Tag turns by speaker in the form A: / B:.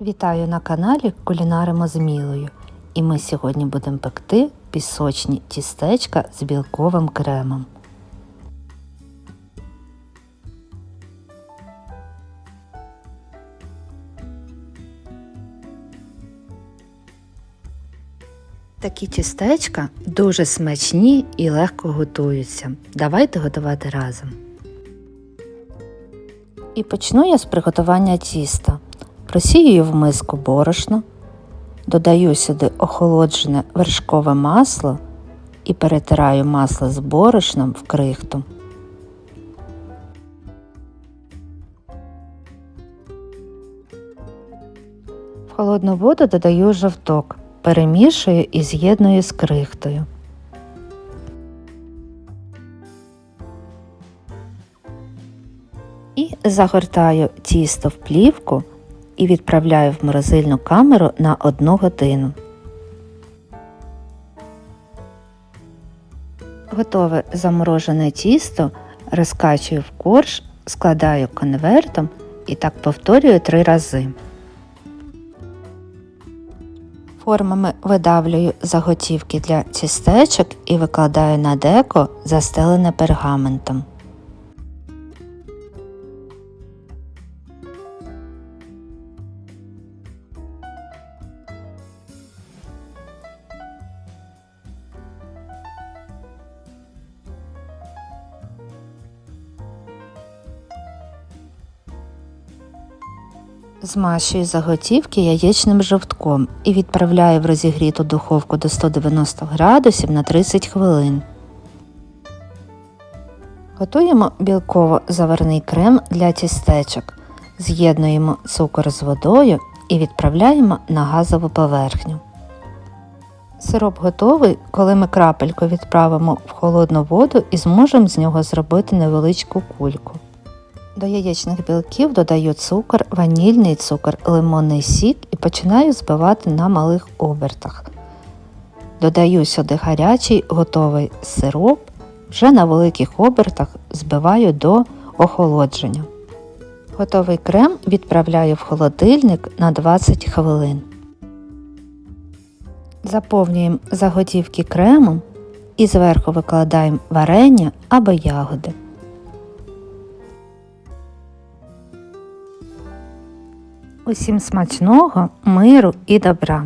A: Вітаю на каналі Кулінаримо з Мілою. І ми сьогодні будемо пекти пісочні тістечка з білковим кремом. Такі тістечка дуже смачні і легко готуються. Давайте готувати разом. І почну я з приготування тіста. Просію в миску борошно, додаю сюди охолоджене вершкове масло і перетираю масло з борошном в крихту. В холодну воду додаю жовток, перемішую і з'єдную з крихтою. І загортаю тісто в плівку і відправляю в морозильну камеру на 1 годину. Готове заморожене тісто розкачую в корж, складаю конвертом і так повторюю три рази. Формами видавлюю заготівки для тістечок і викладаю на деко, застелене пергаментом. Змащую заготівки яєчним жовтком і відправляю в розігріту духовку до 190 градусів на 30 хвилин. Готуємо білково-заварний крем для тістечок. З'єднуємо цукор з водою і відправляємо на газову поверхню. Сироп готовий, коли ми крапельку відправимо в холодну воду і зможемо з нього зробити невеличку кульку. До яєчних білків додаю цукор, ванільний цукор, лимонний сік і починаю збивати на малих обертах. Додаю сюди гарячий готовий сироп, вже на великих обертах збиваю до охолодження. Готовий крем відправляю в холодильник на 20 хвилин. Заповнюємо заготівки кремом і зверху викладаємо варення або ягоди. Усім смачного, миру і добра!